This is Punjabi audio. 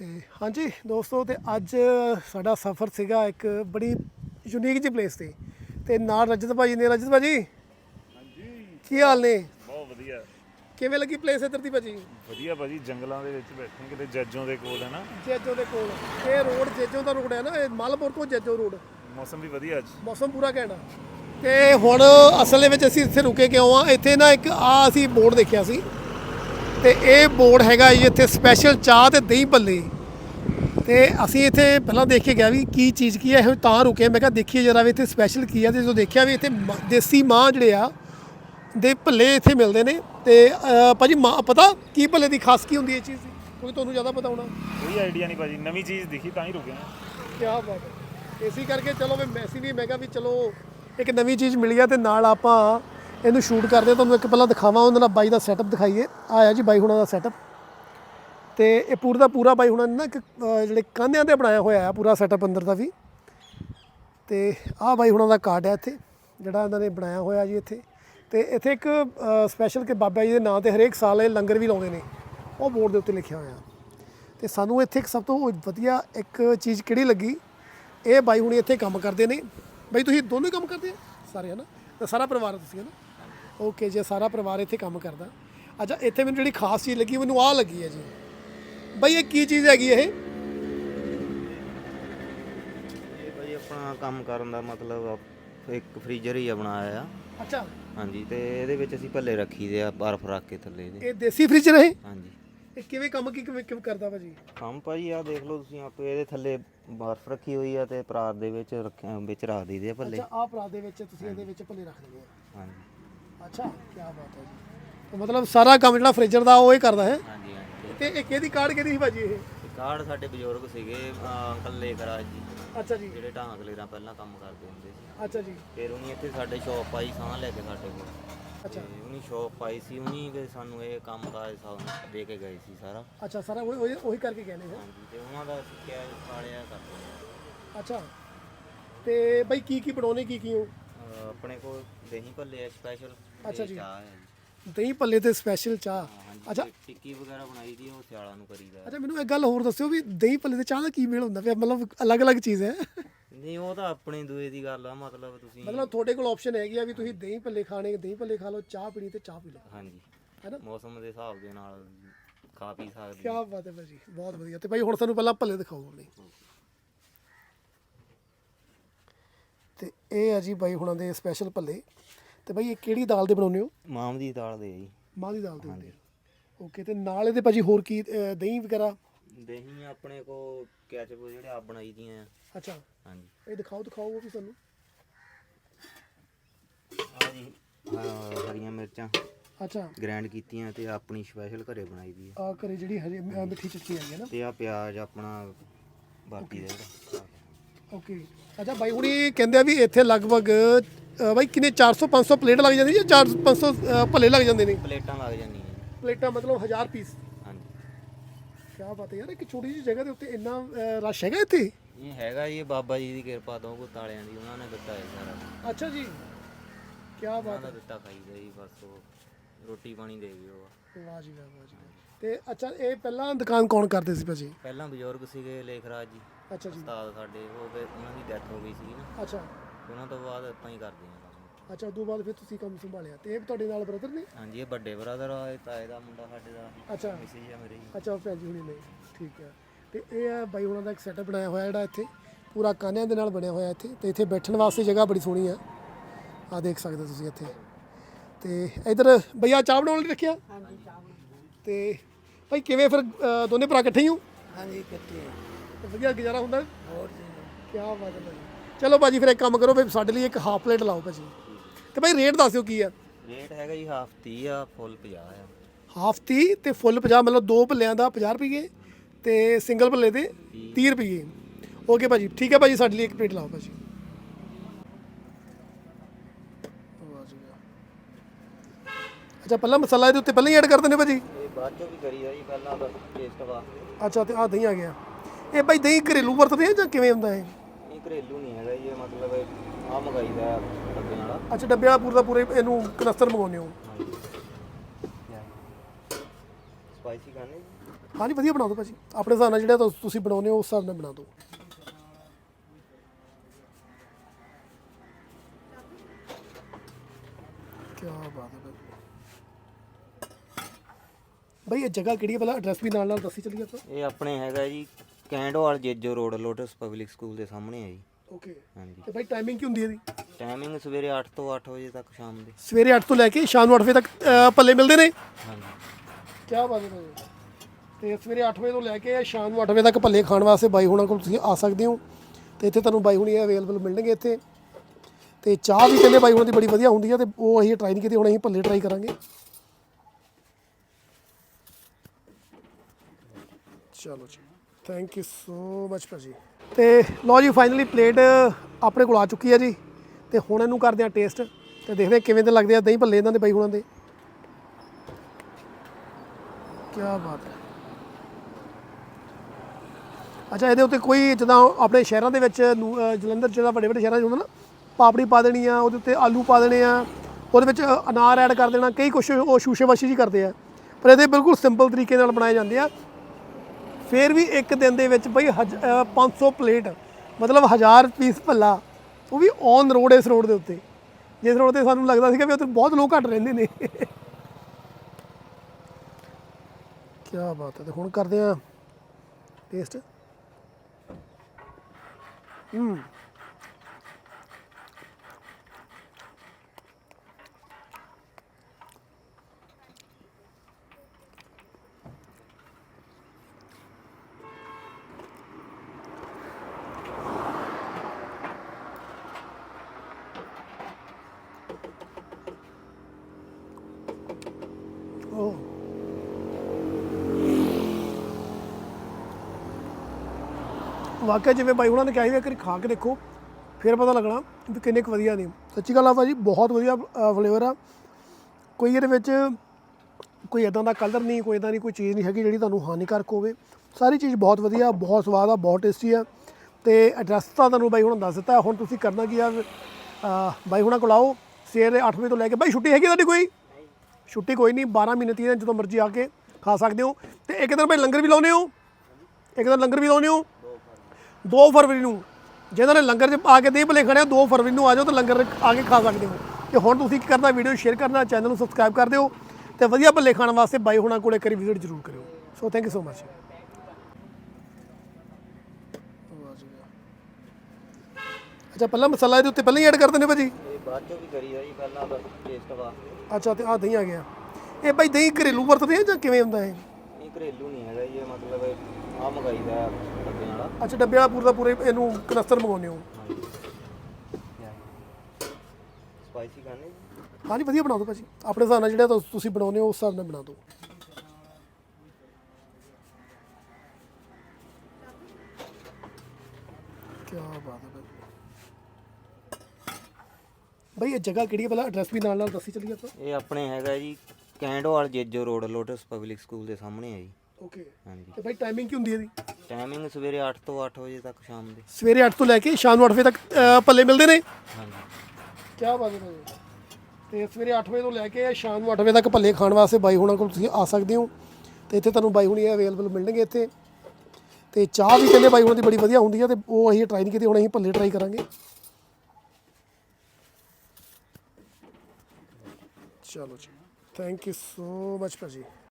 ਤੇ ਹਾਂਜੀ ਦੋਸਤੋ ਤੇ ਅੱਜ ਸਾਡਾ ਸਫ਼ਰ ਸੀਗਾ ਇੱਕ ਬੜੀ ਯੂਨੀਕ ਜਿਹੀ ਪਲੇਸ ਤੇ। ਤੇ ਨਾਲ ਰਜਤ ਭਾਜੀ ਨੇ। ਰਜਤ ਭਾਜੀ ਹਾਂਜੀ ਕੀ ਹਾਲ ਨੇ? ਬਹੁਤ ਵਧੀਆ। ਕਿਵੇਂ ਲੱਗੀ ਪਲੇਸ ਇੱਧਰ ਦੀ ਭਾਜੀ? ਵਧੀਆ ਭਾਜੀ ਜੰਗਲਾਂ ਦੇ ਵਿੱਚ ਬੈਠੇ ਕਿਤੇ ਜੱਜੋਂ ਦੇ ਕੋਲ ਹੈ ਨਾ? ਜੇਜੋ ਦੇ ਕੋਲ। ਇਹ ਰੋਡ ਜੇਜੋ ਦਾ ਰੋਡ ਹੈ ਨਾ ਇਹ ਮਾਲਪੁਰ ਤੋਂ ਜੇਜੋ ਰੋਡ। ਮੌਸਮ ਵੀ ਵਧੀਆ ਅੱਜ। ਮੌਸਮ ਪੂਰਾ ਆ। ਤੇ ਹੁਣ ਅਸਲ ਦੇ ਵਿੱਚ ਅਸੀਂ ਇੱਥੇ ਰੁਕੇ ਕਿਉਂ ਆ? ਇੱਥੇ ਨਾ ਇੱਕ ਆ ਅਸੀਂ ਬੋਰਡ ਦੇਖਿਆ ਸੀ। ਤੇ ਇਹ ਬੋਰਡ ਹੈਗਾ ਜੀ ਇੱਥੇ ਸਪੈਸ਼ਲ ਚਾਹ ਤੇ ਦਹੀਂ ਭੱਲੇ। ਤੇ ਅਸੀਂ ਇੱਥੇ ਪਹਿਲਾਂ ਦੇਖ ਕੇ ਗਿਆ ਵੀ ਕੀ ਚੀਜ਼ ਕੀ ਹੈ ਇਹ ਤਾਂ ਰੁਕੇ ਮੈਂ ਕਿਹਾ ਦੇਖੀਏ ਜਰਾ ਵੀ ਇੱਥੇ ਸਪੈਸ਼ਲ ਕੀ ਆ। ਤੇ ਜਦੋਂ ਦੇਖਿਆ ਵੀ ਇੱਥੇ ਦੇਸੀ ਮਾਂ ਜਿਹੜੇ ਆ ਦੇ ਭੱਲੇ ਇੱਥੇ ਮਿਲਦੇ ਨੇ। ਤੇ ਭਾਜੀ ਮਾਂ ਪਤਾ ਕੀ ਭੱਲੇ ਦੀ ਖਾਸ ਕੀ ਹੁੰਦੀ ਹੈ ਇਹ ਚੀਜ਼ ਕਿਉਂਕਿ ਤੁਹਾਨੂੰ ਜ਼ਿਆਦਾ ਪਤਾ ਹੋਣਾ ਕੋਈ ਆਈਡੀਆ ਨਹੀਂ ਭਾਜੀ। ਨਵੀਂ ਚੀਜ਼ ਦਿਖੀ ਤਾਂ ਹੀ ਰੁਕੇ ਹਾਂ ਕੀ ਬਾਤ ਹੈ। ਇਸੀ ਕਰਕੇ ਚਲੋ ਮੈਂ ਮੈਸੀ ਵੀ ਮੈਂ ਕਿਹਾ ਵੀ ਚਲੋ ਇੱਕ ਨਵੀਂ ਚੀਜ਼ ਮਿਲੀ ਆ ਤੇ ਨਾਲ ਆਪਾਂ ਇਹਨੂੰ ਸ਼ੂਟ ਕਰਦੇ ਤੁਹਾਨੂੰ ਇੱਕ ਪਹਿਲਾਂ ਦਿਖਾਵਾਂ ਉਹਨਾਂ ਦਾ ਬਾਈ ਦਾ ਸੈਟਅਪ ਦਿਖਾਈਏ। ਆਇਆ ਜੀ ਬਾਈ ਹੁਣਾਂ ਦਾ ਸੈਟਅਪ ਤੇ ਇਹ ਪੂਰਾ ਦਾ ਪੂਰਾ ਬਾਈ ਹੁਣਾਂ ਨੇ ਨਾ ਇੱਕ ਜਿਹੜੇ ਕਾਂਧਿਆਂ ਤੇ ਬਣਾਇਆ ਹੋਇਆ ਆ, ਪੂਰਾ ਸੈਟਅਪ ਅੰਦਰ ਦਾ ਵੀ। ਤੇ ਆਹ ਬਾਈ ਹੁਣਾਂ ਦਾ ਕਾਰਡ ਹੈ ਇੱਥੇ, ਜਿਹੜਾ ਇਹਨਾਂ ਨੇ ਬਣਾਇਆ ਹੋਇਆ ਜੀ ਇੱਥੇ। ਤੇ ਇੱਥੇ ਇੱਕ ਸਪੈਸ਼ਲ ਕਿ ਬਾਬਾ ਜੀ ਦੇ ਨਾਂ ਤੇ ਹਰੇਕ ਸਾਲ ਇਹ ਲੰਗਰ ਵੀ ਲਾਉਂਦੇ ਨੇ। ਉਹ ਬੋਰਡ ਦੇ ਉੱਤੇ ਲਿਖਿਆ ਹੋਇਆ। ਤੇ ਸਾਨੂੰ ਇੱਥੇ ਇੱਕ ਸਭ ਤੋਂ ਵਧੀਆ ਇੱਕ ਚੀਜ਼ ਕਿਹੜੀ ਲੱਗੀ? ਇਹ ਬਾਈ ਹੁਣੀ ਇੱਥੇ ਕੰਮ ਕਰਦੇ ਨੇ। ਬਾਈ ਤੁਸੀਂ ਦੋਨੋਂ ਹੀ ਕੰਮ ਕਰਦੇ ਆ? ਸਾਰੇ ਹਨਾ? ਤਾਂ ਸਾਰਾ ਪਰਿਵਾਰ ਆ ਤੁਸੀਂ ਹਨਾ? ਓਕੇ ਜੀ ਸਾਰਾ ਪਰਿਵਾਰ ਇੱਥੇ ਕੰਮ ਕਰਦਾ। ਅੱਛਾ ਇੱਥੇ ਮੈਨੂੰ ਜਿਹੜੀ ਖਾਸ ਚੀਜ਼ ਲੱਗੀ ਮੈਨੂੰ ਆਹ ਲੱਗੀ ਹੈ ਜੀ। ਬਾਈ ਇਹ ਕੀ ਚੀਜ਼ ਹੈਗੀ ਇਹ? ਇਹ ਭਾਈ ਆਪਣਾ ਕੰਮ ਕਰਨ ਦਾ ਮਤਲਬ ਆ- ਇੱਕ ਫ੍ਰੀਜ਼ਰ ਹੀ ਆ ਬਣਾਇਆ ਆ। ਅੱਛਾ। ਹਾਂਜੀ ਤੇ ਇਹਦੇ ਵਿੱਚ ਅਸੀਂ ਭੱਲੇ ਰੱਖੀਦੇ ਆ ਬਰਫ਼ ਰੱਖ ਕੇ ਥੱਲੇ ਇਹਦੇ। ਇਹ ਦੇਸੀ ਫ੍ਰਿਜ ਰਹੇ ਹਾਂਜੀ। ਇਹ ਕਿਵੇਂ ਕੰਮ ਕੀ ਕਿਵੇਂ ਕਿਵੇਂ ਕਰਦਾ ਭਾਜੀ ਕੰਮ ਭਾਜੀ ਆ ਦੇਖ ਲਓ ਤੁਸੀਂ ਆਪੇ ਇਹਦੇ ਥੱਲੇ ਬਰਫ਼ ਰੱਖੀ ਹੋਈ ਆ ਤੇ ਪਰਾਤ ਦੇ ਵਿੱਚ ਰੱਖਿਆ ਵਿੱਚ ਰੱਖ ਦਈਦੇ ਆ ਭੱਲੇ। ਅੱਛਾ ਆਹ ਭਰਾ ਦੇ ਵਿੱਚ ਤੁਸੀਂ ਇਹਦੇ ਵਿੱਚ ਭੱਲੇ ਰੱਖ ਆ। ਹਾਂਜੀ। ਅੱਛਾ ਕੀ ਬਾਤ ਹੈ ਜੀ। ਤਾਂ ਮਤਲਬ ਸਾਰਾ ਕੰਮ ਜਿਹੜਾ ਫ੍ਰਿਜਰ ਦਾ ਉਹ ਹੀ ਕਰਦਾ ਹੈ? ਹਾਂਜੀ ਹਾਂਜੀ। ਤੇ ਇਹ ਕਿਹਦੀ ਕਾਰਡ ਕਿਹਦੀ ਸੀ ਭਾਜੀ ਇਹ? ਤੇ ਕਾਰਡ ਸਾਡੇ ਬਜ਼ੁਰਗ ਸੀਗੇ ਅਹ ਅੰਕਲ ਲੇਕਰਾਜ ਜੀ। ਅੱਛਾ ਜੀ। ਜਿਹੜੇ ਢਾਂਗ ਲੇਰਾਂ ਪਹਿਲਾਂ ਕੰਮ ਕਰਦੇ ਹੁੰਦੇ ਸੀ। ਅੱਛਾ ਜੀ। ਫਿਰ ਉਹਨੇ ਇੱਥੇ ਸਾਡੇ ਸ਼ੌਪ ਪਾਈ ਸਾਹ ਲੈ ਕੇ ਸਾਡੇ ਕੋਲ। ਅੱਛਾ। ਤੇ ਉਹਨੀ ਸ਼ੌਪ ਪਾਈ ਸੀ ਉਹਨੀ ਫਿਰ ਸਾਨੂੰ ਇਹ ਕੰਮ ਕਾਜ ਸਭ ਦੇ ਕੇ ਗਏ ਸੀ ਸਾਰਾ। ਅੱਛਾ ਸਾਰਾ ਉਹੀ ਉਹੀ- ਉਹੀ ਕਰਕੇ ਕਹਿੰਦੇ ਹੈ ਹਾਂਜੀ ਤੇ ਉਹਨਾਂ ਦਾ ਸਿੱਖਿਆ ਸਾਲਿਆ ਕਰਦੇ ਆ ਅੱਛਾ। ਤੇ ਬਾਈ ਕੀ ਕੀ ਬਣਾਉਣੇ ਕੀ ਕੀ ਹੋ ਅਹ ਆਪਣੇ ਕੋਲ ਦਹੀਂ ਭੱਲੇ ਆ ਸਪੈਸ਼ਲ ਅੱਛਾ ਜੀ। ਚਾਹ ਹੈ ਜੀ। ਦਹੀਂ ਭੱਲੇ ਤੇ ਸਪੈਸ਼ਲ ਚਾਹ। ਹਾਂਜੀ ਅੱਛਾ। ਟਿੱਕੀ ਵਗੈਰਾ ਬਣਾਈ ਦੀ ਉਹ ਸਿਆਲਾਂ ਨੂੰ ਕਰੀਦਾ। ਅੱਛਾ ਮੈਨੂੰ ਇੱਕ ਗੱਲ ਹੋਰ ਦੱਸਿਓ ਵੀ ਦਹੀਂ ਭੱਲੇ ਤੇ ਚਾਹ ਦਾ ਕੀ ਮੇਲ ਹੁੰਦਾ ਪਿਆ? ਮਤਲਬ ਅਲੱਗ-ਅਲੱਗ ਚੀਜ਼ ਹੈ। ਨਹੀਂ ਉਹ ਤਾਂ ਆਪਣੇ ਦੂਏ ਦੀ ਗੱਲ ਆ ਮਤਲਬ ਤੁਸੀਂ ਮਤਲਬ ਤੁਹਾਡੇ ਕੋਲ ਆਪਸ਼ਨ ਹੈਗੀ ਆ ਵੀ ਤੁਸੀਂ ਦਹੀਂ ਭੱਲੇ ਖਾਣੇ ਦਹੀਂ ਭੱਲੇ ਖਾ ਲਓ ਚਾਹ ਪੀਣੀ ਤੇ ਚਾਹ ਪੀ ਲਓ। ਹਾਂਜੀ। ਹੈਨਾ ਮੌਸਮ ਦੇ ਹਿਸਾਬ ਦੇ ਨਾਲ ਖਾ ਪੀ ਸਕਦੇ ਕੀ ਬਾਤ ਹੈ ਭਾਜੀ ਬਹੁਤ ਵਧੀਆ। ਤੇ ਭਾਈ ਹੁਣ ਸਾਨੂੰ ਪਹਿਲਾਂ ਭੱਲੇ ਦਿਖਾਓ ਆਪਣੇ ਤੇ ਇਹ ਆ ਜੀ ਬਾਈ ਹੁਣਾਂ ਦੇ ਸਪੈਸ਼ਲ ਭੱਲੇ। ਤੇ ਭਾਈ ਇਹ ਕਿਹੜੀ ਦਾਲ ਦੇ ਬਣਾਉਂਦੇ ਹੋ? ਮਾਮ ਦੀ ਦਾਲ ਦੇ ਆ ਜੀ। ਮਾਂ ਦੀ ਦਾਲ ਦੇ ਹੁੰਦੇ ਓਕੇ ਤੇ ਨਾਲ ਇਹਦੇ ਭਾਜੀ ਹੋਰ ਕੀ ਅਹ, ਦਹੀਂ ਵਗੈਰਾ? ਦਹੀਂ ਆਪਣੇ ਕੋ ਕੈਚਪ ਜਿਹੜੇ ਆ ਬਣਾਈ ਦੀਆਂ ਆ। ਅੱਛਾ। ਹਾਂਜੀ। ਇਹ ਦਿਖਾਓ ਦਿਖਾਓ ਉਹ ਵੀ ਸਾਨੂੰ। ਆ ਜੀ ਆਹ ਹਰੀਆਂ ਮਿਰਚਾਂ ਅੱਛਾ। ਗ੍ਰਾਈਂਡ ਕੀਤੀਆਂ ਤੇ ਆਪਣੀ ਸਪੈਸ਼ਲ ਘਰੇ ਬਣਾਈ ਦੀ ਆ। ਆ ਘਰੇ ਜਿਹੜੀ ਹਰੀ ਅਹ, ਮਿੱਠੀ ਚਟਨੀ ਆਈ ਹੈ ਨਾ? ਤੇ ਆ ਪਿਆਜ਼ ਆਪਣਾ ਬਾਕੀ ਦਾ ਜਿਹੜਾ ਓਕੇ ਅੱਛਾ ਬਾਈ ਹੁਣੀ ਕਹਿੰਦੇ ਆ ਵੀ ਇੱਥੇ ਲਗਭਗ ਬਾਈ ਕਿੰਨੇ? 400 500 ਪਲੇਟ ਲੱਗ ਜਾਂਦੀ ਜਾਂ 400 500 ਅਹ, ਭੱਲੇ ਲੱਗ ਜਾਂਦੇ ਨੇ? ਪਲੇਟਾਂ ਲੱਗ ਜਾਂਦੀਆਂ ਜੀ ਪਲੇਟਾਂ ਮਤਲਬ 1000 ਪੀਸ। ਹਾਂਜੀ। ਕੀ ਬਾਤ ਹੈ ਯਾਰ ਇੱਕ ਛੋਟੀ ਜਿਹੀ ਜਗ੍ਹਾ ਦੇ ਉੱਤੇ ਇੰਨਾ ਰਸ਼ ਹੈਗਾ ਇੱਥੇ? ਇਹ ਹੈਗਾ ਜੀ ਇਹ ਬਾਬਾ ਜੀ ਦੀ ਕਿਰਪਾ ਤੋਂ ਕੋ ਤਾਲਿਆਂ ਦੀ ਉਹਨਾਂ ਨੇ ਦਿੱਤਾ ਹੈ ਸਾਰਾ। ਅੱਛਾ ਜੀ। ਕੀ ਉਹਨਾਂ ਬਾਤ ਦਾ ਦਿੱਤਾ ਖਾਈਦਾ ਜੀ ਬਸ ਉਹ ਰੋਟੀ ਪਾਣੀ ਦੇ ਗਏ ਉਹ ਵਾਹ ਜੀ ਵਾਹ ਵਾਹ ਜੀ ਵਾਹ। ਤੇ ਅੱਛਾ ਇਹ ਪਹਿਲਾਂ ਦੁਕਾਨ ਕੌਣ ਕਰਦੇ ਸੀ ਭਾਜੀ? ਪਹਿਲਾਂ ਬਜ਼ੁਰਗ ਸੀਗੇ ਲੇਖਰਾਜ ਜੀ। ਅੱਛਾ ਜੀ। ਉਸਤਾਦ ਸਾਡੇ ਉਹ ਫਿਰ ਉਹਨਾਂ ਦੀ ਡੈਥ ਹੋ ਗਈ ਸੀ ਨਾ। ਅੱਛਾ। ਉਹਨਾਂ ਤੋਂ ਬਾਅਦ ਆਪਾਂ ਹੀ ਕਰਦੇ ਹਾਂ ਕੰਮ। ਅੱਛਾ ਉਦੋਂ ਬਾਅਦ ਫਿਰ ਤੁਸੀਂ ਕੰਮ ਸੰਭਾਲਿਆ। ਤੇ ਇਹ ਤੁਹਾਡੇ ਨਾਲ ਬ੍ਰਦਰ ਨੇ? ਹਾਂਜੀ ਇਹ ਵੱਡੇ ਬ੍ਰਦਰ ਆ ਇਹ ਤਾਏ ਦਾ ਮੁੰਡਾ ਸਾਡੇ ਦਾ। ਅੱਛਾ। ਮਿਸਿਸ ਆ ਮੇਰੀ। ਅੱਛਾ ਉਹ ਭੈਣ ਜੀ ਹੁਣੀ ਨੇ ਠੀਕ ਹੈ। ਤੇ ਇਹ ਆ ਬਾਈ ਹੁਣਾਂ ਦਾ ਇੱਕ ਸੈਟਅਪ ਬਣਾਇਆ ਹੋਇਆ ਜਿਹੜਾ ਇੱਥੇ। ਪੂਰਾ ਕਾਨਿਆਂ ਦੇ ਨਾਲ ਬਣਿਆ ਹੋਇਆ ਇੱਥੇ। ਤੇ ਇੱਥੇ ਬੈਠਣ ਵਾਸਤੇ ਜਗ੍ਹਾ ਬੜੀ ਸੋਹਣੀ ਆ। ਆ ਦੇਖ ਸਕਦੇ ਤੁਸੀਂ ਇੱਥੇ। ਤੇ ਇਧਰ ਭਈਆ ਚਾਹ ਬਣਾਉਣ ਲਈ ਰੱਖਿਆ? ਹਾਂਜੀ ਚਾਹ ਤੇ ਭਾਈ ਕਿਵੇਂ ਫਿਰ ਅ, ਦੋਨੇ ਭਰਾ ਇਕੱਠੇ ਹੀ ਹੋ? ਹਾਂਜੀ ਤੇ ਵਧੀਆ ਗੁਜ਼ਾਰਾ ਹੁੰਦਾ। ਹੋਰ ਜੀ। ਕੀ ਬਾਤ ਹੈ ਭਾਜੀ ਚਲੋ ਭਾਜੀ ਫਿਰ ਇੱਕ ਕੰਮ ਕਰੋ ਫਿਰ ਸਾਡੇ ਲਈ ਇੱਕ ਹਾਫ ਪਲੇਟ ਲਾਓ ਭਾਜੀ। ਤੇ ਭਾਈ ਰੇਟ ਦੱਸਿਓ ਕੀ ਆ? ਰੇਟ ਹੈਗਾ ਜੀ ਹਾਫ 30 ਆ ਫੁੱਲ 50 ਆ। ਹਾਫ 30 ਤੇ ਫੁੱਲ 50 ਮਤਲਬ ਦੋ ਭੱਲਿਆਂ ਦਾ 50 ਰੁਪਏ ਤੇ ਸਿੰਗਲ ਭੱਲੇ ਦੇ 30 ਰੁਪਏ ਓਕੇ ਭਾਜੀ ਠੀਕ ਹੈ ਭਾਜੀ ਸਾਡੇ ਲਈ ਇੱਕ ਪਲੇਟ ਲਾਓ ਭਾਜੀ। ਅੱਛਾ ਪਹਿਲਾਂ ਮਸਾਲਾ ਇਹਦੇ ਉੱਤੇ ਪਹਿਲਾਂ ਹੀ ਐਡ ਕਰ ਦਿੰਦੇ ਭਾਜੀ? ਇਹ ਬਾਅਦ ਚੋਂ ਵੀ ਕਰੀਦਾ ਜੀ ਪਹਿਲਾਂ ਬਸ ਟੇਸਟ ਵਾਸਤੇ। ਅੱਛਾ ਤੇ ਆ ਦਹੀਂ ਆ ਗਿਆ। ਇਹ ਭਾਈ ਦਹੀਂ ਘਰੇਲੂ ਵਰਤਦੇ ਆ ਜਾਂ ਕਿਵੇਂ ਹੁੰਦਾ ਇਹ? ਇਹ ਘਰੇਲੂ ਨਹੀਂ ਹੈਗਾ ਜੀ ਇਹ ਮਤਲਬ ਆ ਮੰਗਾਈਦਾ ਡੱਬੇ ਵਾਲਾ। ਅੱਛਾ ਡੱਬੇ ਵਾਲਾ ਪੂਰਾ ਦਾ ਪੂਰੇ ਇਹਨੂੰ ਕਨਸਤਰ ਮੰਗਾਉਂਦੇ ਹੋ? ਸਪਾਈਸੀ ਖਾਣੇ ਹਾਂਜੀ ਵਧੀਆ ਬਣਾ ਦਿਓ ਭਾਜੀ। ਆਪਣੇ ਹਿਸਾਬ ਨਾਲ ਜਿਹੜਾ ਤੁਸ- ਤੁਸੀਂ ਬਣਾਉਂਦੇ ਹੋ ਉਸ ਹਿਸਾਬ ਨਾਲ ਬਣਾ ਦਿਓ। ਕੀ ਬਾਤ ਹੈ ਇਹ ਜਗ੍ਹਾ ਕਿਹੜੀ ਹੈ? ਪਹਿਲਾਂ ਐਡਰੈਸ ਵੀ ਨਾਲ ਨਾਲ ਦੱਸੀ ਚੱਲੀਏ ਆਪਾਂ। ਇਹ ਆਪਣੇ ਹੈਗਾ ਜੀ Kandowal Jejo road Lotus public school ਦੇ ਸਾਹਮਣੇ ਹੈ ਜੀ। ਓਕੇ ਹਾਂਜੀ। ਤੇ ਭਾਈ ਟਾਈਮਿੰਗ ਕੀ ਹੁੰਦੀ ਹੈ ਇਹਦੀ? ਟਾਈਮਿੰਗ ਸਵੇਰੇ 8 ਤੋਂ 8 ਵਜੇ ਤੱਕ ਸ਼ਾਮ ਦੇ। ਸਵੇਰੇ 8 ਤੋਂ ਲੈ ਕੇ ਸ਼ਾਮ ਨੂੰ 8 ਵਜੇ ਤੱਕ ਅਹ, ਪੱਲੇ ਮਿਲਦੇ ਨੇ? ਹਾਂਜੀ। ਕੀ ਬਾਤ ਹੈ ਭਾਜੀ ਤੇ ਸਵੇਰੇ 8 ਵਜੇ ਤੋਂ ਲੈ ਕੇ ਸ਼ਾਮ ਨੂੰ 8 ਵਜੇ ਤੱਕ ਭੱਲੇ ਖਾਣ ਵਾਸਤੇ ਬਾਈ ਹੁਣਾਂ ਕੋਲ ਤੁਸੀਂ ਆ ਸਕਦੇ ਹੋ। ਤੇ ਇੱਥੇ ਤੁਹਾਨੂੰ ਬਾਈ ਹੁਣੀ ਅਵੇਲੇਬਲ ਮਿਲਣਗੇ ਇੱਥੇ। ਤੇ ਚਾਹ ਵੀ ਕਹਿੰਦੇ ਬਾਈ ਹੁਣਾਂ ਦੀ ਬੜੀ ਵਧੀਆ ਹੁੰਦੀ ਆ ਤੇ ਉਹ ਅਸੀਂ ਟਰਾਈ ਨਹੀਂ ਕੀਤੀ ਹੁਣ ਅਸੀਂ ਭੱਲੇ ਟਰਾਈ ਕਰਾਂਗੇ। ਚਲੋ ਜੀ। ਥੈਂਕ ਯੂ ਸੋ ਮਚ ਭਾਜੀ ਤੇ ਲਓ ਜੀ ਫਾਈਨਲੀ ਪਲੇਟ ਆਪਣੇ ਕੋਲ ਆ ਚੁੱਕੀ ਹੈ ਜੀ। ਤੇ ਹੁਣ ਇਹਨੂੰ ਕਰਦੇ ਆ ਟੇਸਟ ਤੇ ਦੇਖਦੇ ਹਾਂ ਕਿਵੇਂ ਦੇ ਲੱਗਦੇ ਆ। ਦਹੀਂ ਭੱਲੇ ਇਹਨਾਂ ਦੇ ਬਾਈ ਹੁਣਾਂ ਦੇ। ਕੀ ਬਾਤ ਹੈ। ਅੱਛਾ, ਇਹਦੇ ਉੱਤੇ ਕੋਈ ਜਿੱਦਾਂ ਆਪਣੇ ਸ਼ਹਿਰਾਂ ਦੇ ਵਿੱਚ ਨੂੰ- ਅਹ ਜਲੰਧਰ ਜਿਹੜਾ ਵੱਡੇ ਵੱਡੇ ਸ਼ਹਿਰਾਂ 'ਚ ਹੁੰਦਾ ਨਾ, ਪਾਪੜੀ ਪਾ ਦੇਣੀ ਆ, ਉਹਦੇ ਉੱਤੇ ਆਲੂ ਪਾ ਦੇਣੇ ਆ, ਉਹਦੇ ਵਿੱਚ ਅਨਾਰ ਐਡ ਕਰ ਦੇਣਾ, ਕਈ ਕੁਛ ਉਹ ਸ਼ੂਸ਼ੇਬਾਸ਼ੀ ਜੀ ਕਰਦੇ ਆ। ਪਰ ਇਹਦੇ ਬਿਲਕੁਲ ਸਿੰਪਲ ਤਰੀਕੇ ਨਾਲ ਬਣਾਏ ਜਾਂਦੇ ਆ। ਫਿਰ ਵੀ ਇੱਕ ਦਿਨ ਦੇ ਵਿੱਚ ਬਈ ਹਜ- ਅਹ 500 ਪਲੇਟ, ਮਤਲਬ 1000 ਪੀਸ ਭੱਲਾ, ਉਹ ਵੀ ਔਨ ਰੋਡ ਇਸ ਰੋਡ ਦੇ ਉੱਤੇ। ਜਿਸ ਰੋਡ ਤੇ ਸਾਨੂੰ ਲੱਗਦਾ ਸੀਗਾ ਵੀ ਉੱਥੇ ਬਹੁਤ ਲੋਕ ਘੱਟ ਰਹਿੰਦੇ ਨੇ। ਕੀ ਬਾਤ ਹੈ, ਤੇ ਹੁਣ ਕਰਦੇ ਆ ਟੇਸਟ ਹੂੰ। ਵਾਕਿਆ ਜਿਵੇਂ ਬਾਈ ਉਹਨਾਂ ਨੇ ਕਿਹਾ ਸੀ ਵੀ ਇੱਕ ਵਾਰੀ ਖਾ ਕੇ ਦੇਖੋ, ਫਿਰ ਪਤਾ ਲੱਗਣਾ ਵੀ ਕਿੰਨੇ ਕੁ ਵਧੀਆ ਨੇ। ਸੱਚੀ ਗੱਲ ਆ ਭਾਜੀ, ਬਹੁਤ ਵਧੀਆ ਫਲੇਵਰ ਆ। ਕੋਈ ਇਹਦੇ ਵਿੱਚ ਕੋਈ ਇਦਾਂ ਦਾ ਕਲਰ ਨਹੀਂ, ਕੋਈ ਇਦਾਂ ਦੀ ਕੋਈ ਚੀਜ਼ ਨਹੀਂ ਹੈਗੀ ਜਿਹੜੀ ਤੁਹਾਨੂੰ ਹਾਨੀਕਾਰਕ ਹੋਵੇ। ਸਾਰੀ ਚੀਜ਼ ਬਹੁਤ ਵਧੀਆ, ਬਹੁਤ ਸਵਾਦ ਆ, ਬਹੁਤ ਟੇਸਟੀ ਆ। ਤੇ ਐਡਰੈਸ ਤਾਂ ਤੁਹਾਨੂੰ ਬਾਈ ਹੁਣ ਦੱਸ ਦਿੱਤਾ। ਹੁਣ ਤੁਸੀਂ ਕਰਨਾ ਕੀ ਆ ਬਾਈ ਹੁਣਾਂ ਕੋਲ ਆਓ। ਸਵੇਰੇ 8 ਵਜੇ ਤੋਂ ਲੈ ਕੇ, ਬਾਈ ਛੁੱਟੀ ਹੈਗੀ ਤੁਹਾਡੀ ਕੋਈ? ਛੁੱਟੀ ਕੋਈ ਨਹੀਂ 12 ਮਹੀਨੇ ਤੀਹ ਜਦੋਂ ਮਰਜ਼ੀ ਆ ਕੇ ਖਾ ਸਕਦੇ ਹੋ। ਤੇ ਇੱਕ ਦਿਨ ਬਾਈ ਲੰਗਰ ਵੀ ਲਾਉਨੇ ਹੋ। ਇੱਕ ਦਿਨ ਲੰਗਰ ਵੀ ਲਾਉਨੇ ਹੋ। 2 ਫਰਵਰੀ ਨੂੰ ਜਿਹਨਾਂ ਨੇ ਲੰਗਰ 'ਚ ਆ ਕੇ ਦੇ ਭਲੇ ਖੜੇ 2 ਫਰਵਰੀ ਨੂੰ ਆ ਜਾਓ ਤਾਂ ਲੰਗਰ ਆ ਕੇ ਖਾ ਸਕਦੇ ਹੋ। ਤੇ ਹੁਣ ਤੁਸੀਂ ਕੀ ਕਰਨਾ ਵੀਡੀਓ ਸ਼ੇਅਰ ਕਰਨਾ ਚੈਨਲ ਨੂੰ ਸਬਸਕ੍ਰਾਈਬ ਕਰ ਦਿਓ ਤੇ ਵਧੀਆ ਭੱਲੇ ਖਾਣ ਵਾਸਤੇ ਬਾਈ ਹੁਣਾਂ ਕੋਲੇ ਕਰੀ ਵਿਜ਼ਿਟ ਜ਼ਰੂਰ ਕਰਿਓ। So thank you so much ਅੱਛਾ ਪਹਿਲਾਂ ਮਸਾਲਾ ਇਹਦੇ ਉੱਤੇ ਪਹਿਲਾਂ ਹੀ ਐਡ ਕਰ ਦਿੰਦੇ ਭਾਜੀ? ਇਹ ਬਾਅਦ ਚੋਂ ਵੀ ਕਰੀਦਾ ਜੀ ਪਹਿਲਾਂ ਬਸ ਟੇਸਟ ਵਾਸਤੇ। ਅੱਛਾ ਤੇ ਆ ਦਹੀਂ ਆ ਗਿਆ। ਇਹ ਭਾਈ ਦਹੀਂ ਘਰੇਲੂ ਵਰਤਦੇ ਆ ਜਾਂ ਕਿਵੇਂ ਹੁੰਦਾ ਇਹ? ਇਹ ਘਰੇਲੂ ਨਹੀਂ ਹੈਗਾ ਇਹ ਮਤਲਬ ਆ ਮੰਗਾਈਦਾ ਅੱਛਾ ਡੱਬੇ ਵਾਲਾ ਪੂਰਾ ਦਾ ਪੂਰੇ ਇਹਨੂੰ ਕਨਸਤਰ ਮੰਗਾਉਂਦੇ ਹੋ। ਸਪਾਈਸੀ ਕਰਨੇ ਜੀ? ਹਾਂਜੀ ਵਧੀਆ ਬਣਾ ਦਿਓ ਭਾਜੀ। ਆਪਣੇ ਹਿਸਾਬ ਨਾਲ ਜਿਹੜਾ ਤੁਸ- ਤੁਸੀਂ ਬਣਾਉਂਦੇ ਹੋ ਉਸ ਹਿਸਾਬ ਨਾਲ ਬਣਾ ਦਿਓ। ਕੀ ਬਾਤ ਹੈ ਭਾਜੀ। ਬਈ ਇਹ ਜਗ੍ਹਾ ਕਿਹੜੀ ਹੈ? ਪਹਿਲਾਂ ਐਡਰੈਸ ਵੀ ਨਾਲ ਨਾਲ ਦੱਸੀ ਚੱਲੀਏ ਆਪਾਂ। ਇਹ ਆਪਣੇ ਹੈਗਾ ਜੀ Kandowal Jejo road Lotus public school ਦੇ ਸਾਹਮਣੇ ਹੈ ਜੀ। ਓਕੇ ਹਾਂਜੀ। ਤੇ ਭਾਈ ਟਾਈਮਿੰਗ ਕੀ ਹੁੰਦੀ ਹੈ ਇਹਦੀ? ਟਾਈਮਿੰਗ ਸਵੇਰੇ 8 ਤੋਂ 8 ਵਜੇ ਤੱਕ ਸ਼ਾਮ ਦੇ। ਸਵੇਰੇ 8 ਤੋਂ ਲੈ ਕੇ ਸ਼ਾਮ ਨੂੰ 8 ਵਜੇ ਤੱਕ ਪੱਲੇ ਮਿਲਦੇ ਨੇ? ਹਾਂਜੀ। ਕੀ ਬਾਤ ਹੈ ਤੇ ਸਵੇਰੇ 8 ਵਜੇ ਤੋਂ ਲੈ ਕੇ ਸ਼ਾਮ ਨੂੰ 8 ਵਜੇ ਤੱਕ ਭੱਲੇ ਖਾਣ ਵਾਸਤੇ ਬਾਈ ਹੁਣਾਂ ਕੋਲ ਤੁਸੀਂ ਆ ਸਕਦੇ ਹੋ। ਤੇ ਇੱਥੇ ਤੁਹਾਨੂੰ ਬਾਈ ਹੁਣੀ ਅਵੇਲੇਬਲ ਮਿਲਣਗੇ ਇੱਥੇ। ਤੇ ਚਾਹ ਵੀ ਕਹਿੰਦੇ ਬਾਈ ਹੁਣਾਂ ਦੀ ਬੜੀ ਵਧੀਆ ਹੁੰਦੀ ਆ ਤੇ ਉਹ ਅਸੀਂ ਟਰਾਈ ਨਹੀਂ ਕੀਤੀ ਹੁਣ ਅਸੀਂ ਭੱਲੇ ਟਰਾਈ ਕਰਾਂਗੇ। ਚਲੋ ਜੀ। ਥੈਂਕ ਯੂ ਸੋ ਮਚ ਭਾਜੀ।